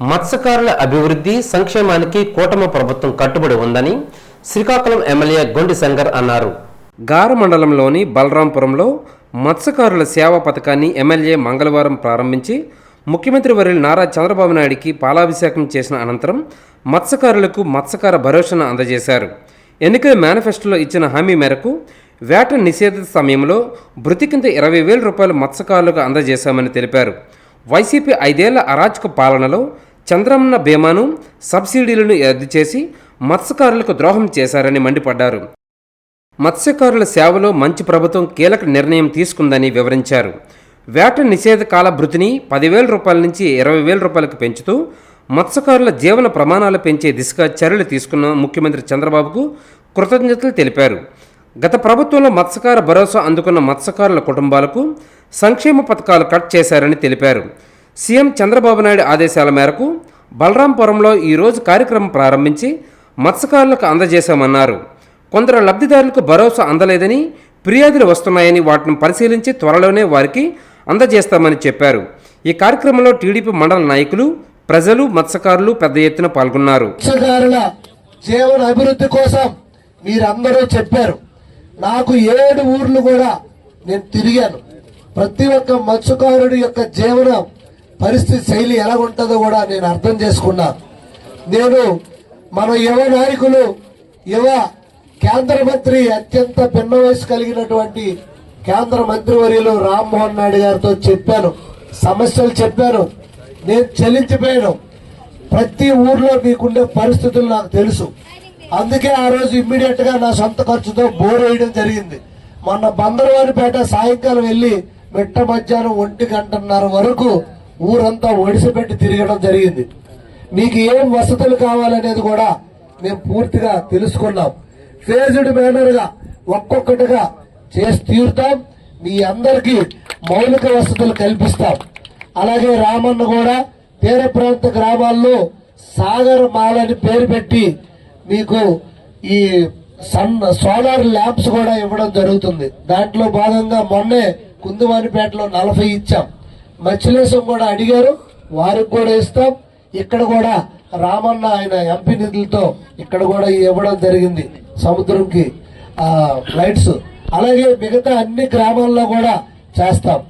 మత్స్యకారుల అభివృద్ధి సంక్షేమానికి కూటమి ప్రభుత్వం కట్టుబడి ఉందని శ్రీకాకుళం ఎమ్మెల్యే గొండి శంకర్ అన్నారు. గార మండలంలోని బలరాంపురంలో మత్స్యకారుల సేవా పథకాన్ని ఎమ్మెల్యే మంగళవారం ప్రారంభించి ముఖ్యమంత్రి వర్యులు నారా చంద్రబాబు నాయుడికి పాలాభిషేకం చేసిన అనంతరం మత్స్యకారులకు మత్స్యకార భరోసాను అందజేశారు. ఎన్నికల మేనిఫెస్టోలో ఇచ్చిన హామీ మేరకు వేట నిషేధ సమయంలో భృతి కింద ఇరవై వేల రూపాయలు మత్స్యకారులకు అందజేశామని తెలిపారు. వైసీపీ ఐదేళ్ళ అరాచక పాలనలో చంద్రన్న బీమాను సబ్సిడీలను రద్దు చేసి మత్స్యకారులకు ద్రోహం చేశారని మండిపడ్డారు. మత్స్యకారుల సేవలో మంచి ప్రభుత్వం కీలక నిర్ణయం తీసుకుందని వివరించారు. వేట నిషేధ కాల భృతిని పదివేల రూపాయల నుంచి ఇరవై వేల రూపాయలకు పెంచుతూ మత్స్యకారుల జీవన ప్రమాణాలు పెంచే దిశగా చర్యలు తీసుకున్న ముఖ్యమంత్రి చంద్రబాబుకు కృతజ్ఞతలు తెలిపారు. గత ప్రభుత్వంలో మత్స్యకార భరోసా అందుకున్న మత్స్యకారుల కుటుంబాలకు సంక్షేమ పథకాలు కట్ చేశారని తెలిపారు. సీఎం చంద్రబాబు నాయుడు ఆదేశాల మేరకు బలరాంపురంలో ఈరోజు కార్యక్రమం ప్రారంభించి మత్స్యకారులకు అందజేశామన్నారు. కొందరు లబ్ధిదారులకు భరోసా అందలేదని ఫిర్యాదులు వస్తున్నాయని వాటిని పరిశీలించి త్వరలోనే వారికి అందజేస్తామని చెప్పారు. ఈ కార్యక్రమంలో టీడీపీ మండల నాయకులు ప్రజలు మత్స్యకారులు పెద్ద ఎత్తున పాల్గొన్నారు. జీవన అభివృద్ధి కోసం మీరందరూ చెప్పారు. నాకు ఏడు ఊర్లు కూడా నేను తిరిగాను. ప్రతి ఒక్క మత్స్యకారుడి యొక్క జీవన పరిస్థితి శైలి ఎలా ఉంటుందో కూడా నేను అర్థం చేసుకున్నాను నేను మన యువ నాయకులు యువ కేంద్ర మంత్రి అత్యంత భిన్న వయసు కలిగినటువంటి కేంద్ర మంత్రివర్యులు రామ్మోహన్ నాయుడు గారితో చెప్పాను. సమస్యలు చెప్పాను. నేను చెల్లించిపోయాను. ప్రతి ఊర్లో మీకుండే పరిస్థితులు నాకు తెలుసు. అందుకే ఆ రోజు ఇమ్మీడియట్గా నా సొంత ఖర్చుతో బోర్ వేయడం జరిగింది. మొన్న బందరవారిపేట సాయంకాలం వెళ్ళి మిట్ట మధ్యాహ్నం ఒంటి గంటన్నర వరకు ఊరంతా ఒడిసిపెట్టి తిరగడం జరిగింది. మీకు ఏం వసతులు కావాలనేది కూడా మేము పూర్తిగా తెలుసుకున్నాం. ఫేజ్డ్ మేనర్గా ఒక్కొక్కటిగా చేసి తీరుతాం. మీ అందరికీ మౌలిక వసతులు కల్పిస్తాం. అలాగే రామన్న కూడా తీర ప్రాంత గ్రామాల్లో సాగర్ మాల్ అని పేరు పెట్టి మీకు ఈ సన్ సోలార్ ల్యాంప్స్ కూడా ఇవ్వడం జరుగుతుంది. దాంట్లో భాగంగా మొన్నే కుందువానిపేటలో నలభై ఇచ్చాం. మచ్చలేశం కూడా అడిగారు. వారికి కూడా ఇస్తాం. ఇక్కడ కూడా రామన్న ఆయన ఎంపీ నిధులతో ఇక్కడ కూడా ఇవ్వడం జరిగింది. సముద్రంకి లైట్స్ అలాగే మిగతా అన్ని గ్రామాల్లో కూడా చేస్తాం.